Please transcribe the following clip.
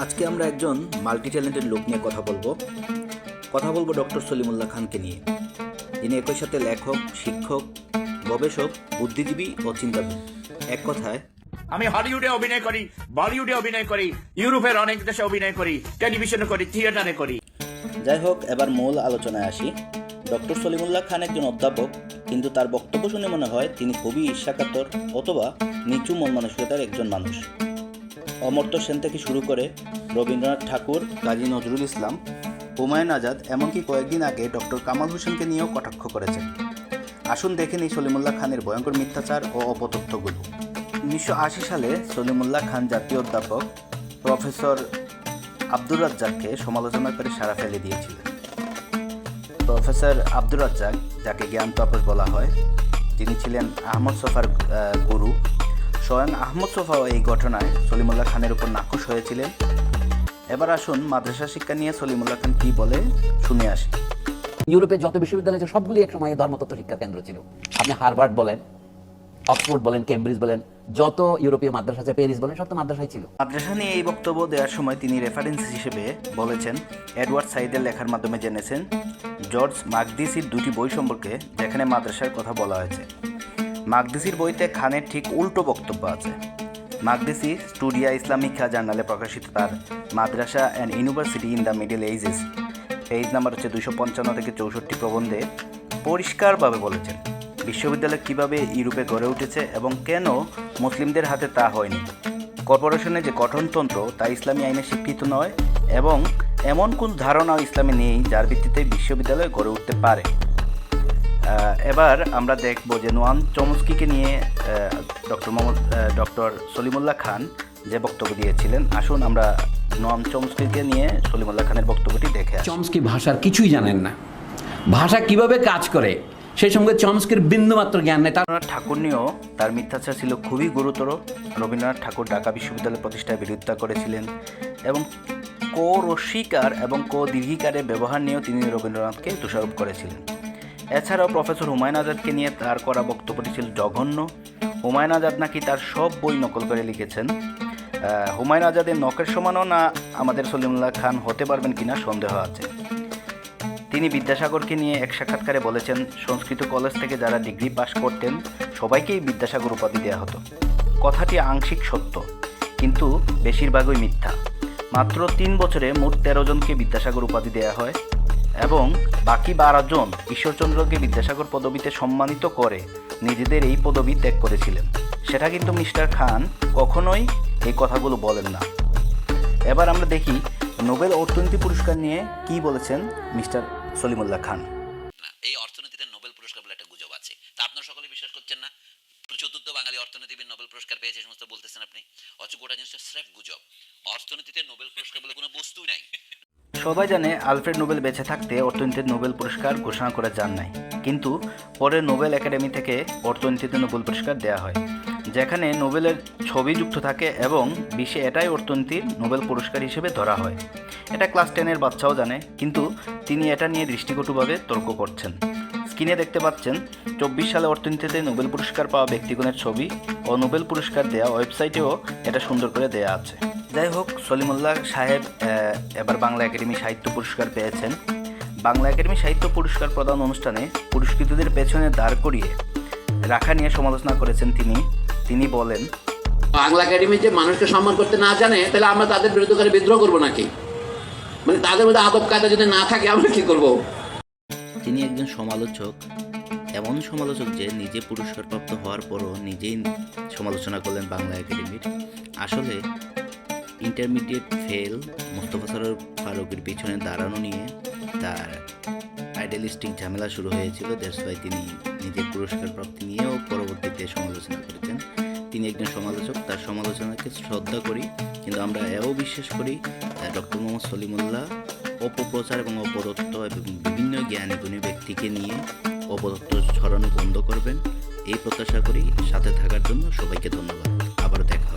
আজকে আমরা একজন মাল্টি ট্যালেন্টেড লোক নিয়ে কথা বলব। কথা বলব ডক্টর সলিমুল্লাহ খানকে নিয়ে। যিনি একই সাথে লেখক শিক্ষক গবেষক বুদ্ধিজীবী ও চিন্তাবিদ। এক কথায় আমি হলিউডে অভিনয় করি বলিউডে অভিনয় করি ইউরোপের অনেক দেশে অভিনয় করি টেলিভিশনে করি থিয়েটারে করি। যাই হোক এবার মূল আলোচনায় আসি। ডক্টর সলিমুল্লাহ খান একজন অধ্যাপক কিন্তু তার বক্তব্য শুনে মনে হয় তিনি খুবই ঈর্ষাকাতর অথবা নিচু মন মানসিকতার একজন মানুষ। অমর্ত্য সেন থেকে শুরু করে রবীন্দ্রনাথ ঠাকুর কাজী নজরুল ইসলাম, হুমায়ুন আজাদ, এমনকি কয়েকদিন আগে ডক্টর কামাল হোসেনকে নিয়েও কটাক্ষ করেছেন। আসুন দেখে নিই সলিমুল্লাহ খানের ভয়ঙ্কর মিথ্যাচার ও অপতথ্যগুলো। উনিশশো আশি সালে সলিমুল্লাহ খান জাতীয় অধ্যাপক প্রফেসর আব্দুর রাজ্জাককে সমালোচনা করে সারা ফেলে দিয়েছিলেন। প্রফেসর আব্দুর রাজ্জাক, যাকে জ্ঞান তাপস বলা হয়, তিনি ছিলেন আহমদ সোফার গুরু। স্বয়ং আহমদ সোফাও এই ঘটনায় সলিমুল্লাহ খানের উপর নাকশ হয়েছিলেন। এবার আসুন মাদ্রাসা শিক্ষা নিয়ে সলিমুল্লাহ খান কী বলে শুনে আসি। ইউরোপের যত বিশ্ববিদ্যালয় আছে সবগুলি এক সময় ধর্মতত্ত্ব শিক্ষা কেন্দ্র ছিল। আপনি হার্ভার্ড বলেন অক্সফোর্ড বলেন কেমব্রিজ বলেন যত ইউরোপীয় মাদ্রাসা আছে প্যারিস বলেন সব তো মাদ্রাসায় ছিল। মাদ্রাসা নিয়ে এই বক্তব্য দেওয়ার সময় তিনি রেফারেন্স হিসেবে বলেছেন এডওয়ার্ড সাইদের লেখার মাধ্যমে জেনেছেন জর্জ মাকদিসির দুটি বই সম্পর্কে যেখানে মাদ্রাসার কথা বলা হয়েছে। মাকদিসির বইতে খানের ঠিক উল্টো বক্তব্য আছে। মাকদিসি স্টুডিয়া ইসলামিকা জার্নালে প্রকাশিত তার madrasa and university in the middle ages. Page number হচ্ছে দুশো পঞ্চান্ন থেকে চৌষট্টি প্রবন্ধে পরিষ্কারভাবে বলেছেন, বিশ্ববিদ্যালয় কীভাবে ইউরোপে গড়ে উঠেছে এবং কেন মুসলিমদের হাতে তা হয়নি? কর্পোরেশনের যে গঠনতন্ত্র তা ইসলামী আইনে স্বীকৃত নয় এবং এমন কোন ধারণা ইসলামে নেই যার ভিত্তিতে বিশ্ববিদ্যালয় গড়ে উঠতে পারে। এবার আমরা দেখব যে নোয়ান চমস্কিকে নিয়ে ডক্টর মোহাম্মদ ডক্টর সলিমুল্লাহ খান যে বক্তব্য দিয়েছিলেন। আসুন আমরা নোয়াম চমস্কিকে নিয়ে সলিমুল্লাহ খানের বক্তব্যটি দেখে চমস্কি ভাষার কিছুই জানেন না। ভাষা কীভাবে কাজ করে সেই সঙ্গে চমস্কির বিন্দুমাত্র জ্ঞান নেই। রবীন্দ্রনাথ ঠাকুর নিয়েও তার মিথ্যাচার ছিল খুবই গুরুতর। রবীন্দ্রনাথ ঠাকুর ঢাকা বিশ্ববিদ্যালয় প্রতিষ্ঠায় বিরোধিতা করেছিলেন এবং কো রস্বীকার এবং কো দীর্ঘিকারের ব্যবহার নিয়েও তিনি রবীন্দ্রনাথকে দোষারোপ করেছিলেন। এছাড়াও প্রফেসর হুমায়ুন আজাদকে নিয়ে তার করা বক্তব্যটি ছিল জঘন্য। হুমায়ুন আজাদ নাকি তার সব বই নকল করে লিখেছেন। হুমায়ুন আজাদের নখের সমানও না আমাদের সলিমুল্লাহ খান হতে পারবেন কিনা সন্দেহ আছে। তিনি বিদ্যাসাগরকে নিয়ে এক সাক্ষাৎকারে বলেছেন, সংস্কৃত কলেজ থেকে যারা ডিগ্রি পাশ করতেন, সবাইকেই বিদ্যাসাগর উপাধি দেওয়া হতো। কথাটি আংশিক সত্য, কিন্তু বেশিরভাগই মিথ্যা। মাত্র তিন বছরে মোট তেরো জনকে বিদ্যাসাগর উপাধি দেওয়া হয়। এবং বাকি বারো জন ঈশ্বরচন্দ্রকে বিদ্যাসাগর পদবিতে সম্মানিত করে নিজেদের এই পদবি ত্যাগ করেছিলেন। সেটা কিন্তু মিস্টার খান কখনোই এই কথাগুলো বলেন না। এবার আমরা দেখি নোবেল অর্থনীতি পুরস্কার নিয়ে কি বলেছেন মিস্টার সলিমুল্লাহ খান। এই অর্থনীতিতে নোবেল পুরস্কার বলে একটা গুজব আছে। তা আপনারা সকলে বিশ্বাস করছেন না? চতুর্থ বাঙালি অর্থনীতিবিদ নোবেল পুরস্কার পেয়েছে সমস্ত বলতেছেন আপনি? অথচ গোটা জিনিসটা স্রেফ গুজব। অর্থনীতিতে নোবেল পুরস্কার বলে কোনো বস্তুই নাই। সবাই জানে আলফ্রেড নোবেল বেঁচে থাকতে অর্থনীতির নোবেল পুরস্কার ঘোষণা করে যান নাই। কিন্তু পরে নোবেল একাডেমি থেকে অর্থনীতিতে নোবেল পুরস্কার দেওয়া হয়, যেখানে নোবেলের ছবি যুক্ত থাকে এবং বিশ্বে এটাই অর্থনীতির নোবেল পুরস্কার হিসেবে ধরা হয়। এটা ক্লাস টেনের বাচ্চাও জানে, কিন্তু তিনি এটা নিয়ে দৃষ্টিকটুভাবে তর্ক করছেন। স্ক্রিনে দেখতে পাচ্ছেন, চব্বিশ সালে অর্থনীতিতে নোবেল পুরস্কার পাওয়া ব্যক্তিগণের ছবি ও নোবেল পুরস্কার দেওয়া ওয়েবসাইটেও এটা সুন্দর করে দেয়া আছে। যাই হোক সলিমুল্লাহ সাহেব এবার বাংলা একাডেমি সাহিত্য পুরস্কার পেয়েছেন। বাংলা একাডেমি সাহিত্য পুরস্কার প্রদান অনুষ্ঠানে পুরস্কৃতদের পেছনে দাঁড় করিয়ে রাখা নিয়ে সমালোচনা করেছেন তিনি। তিনি বলেন বাংলা একাডেমি যে মানুষকে সম্মান করতে না জানে তাহলে আমরা তাদের বিরুদ্ধে করে বিদ্রোহ করব নাকি? মানে তাদের মধ্যে আদব কায়দা যদি না থাকে আমরা কি করব? তিনি একজন সমালোচক এমন সমালোচক যে নিজে পুরস্কারপ্রাপ্ত হওয়ার পরও নিজেই সমালোচনা করলেন বাংলা একাডেমির। আসলে ইন্টারমিডিয়েট ফেল মোস্তফা সরোর ফারুকের পিছনে দাঁড়ানো নিয়ে তার আইডিয়ালিস্টিক ঝামেলা শুরু হয়েছিল। দ্যাটস তিনি নিজের পুরস্কার প্রাপ্তি নিয়েও পরবর্তীতে সমালোচনা করেছেন। তিনি একজন সমালোচক, তার সমালোচনাকে শ্রদ্ধা করি, কিন্তু আমরা এও বিশ্বাস করি ডক্টর মোহাম্মদ সলিমুল্লাহ অপপ্রচার এবং অপদত্ত এবং বিভিন্ন জ্ঞানী গুণী ব্যক্তিকে নিয়ে অপদত্ত ছড়ানো বন্ধ করবেন। এই প্রত্যাশা করি, সাথে থাকার জন্য সবাইকে ধন্যবাদ। আবার দেখা।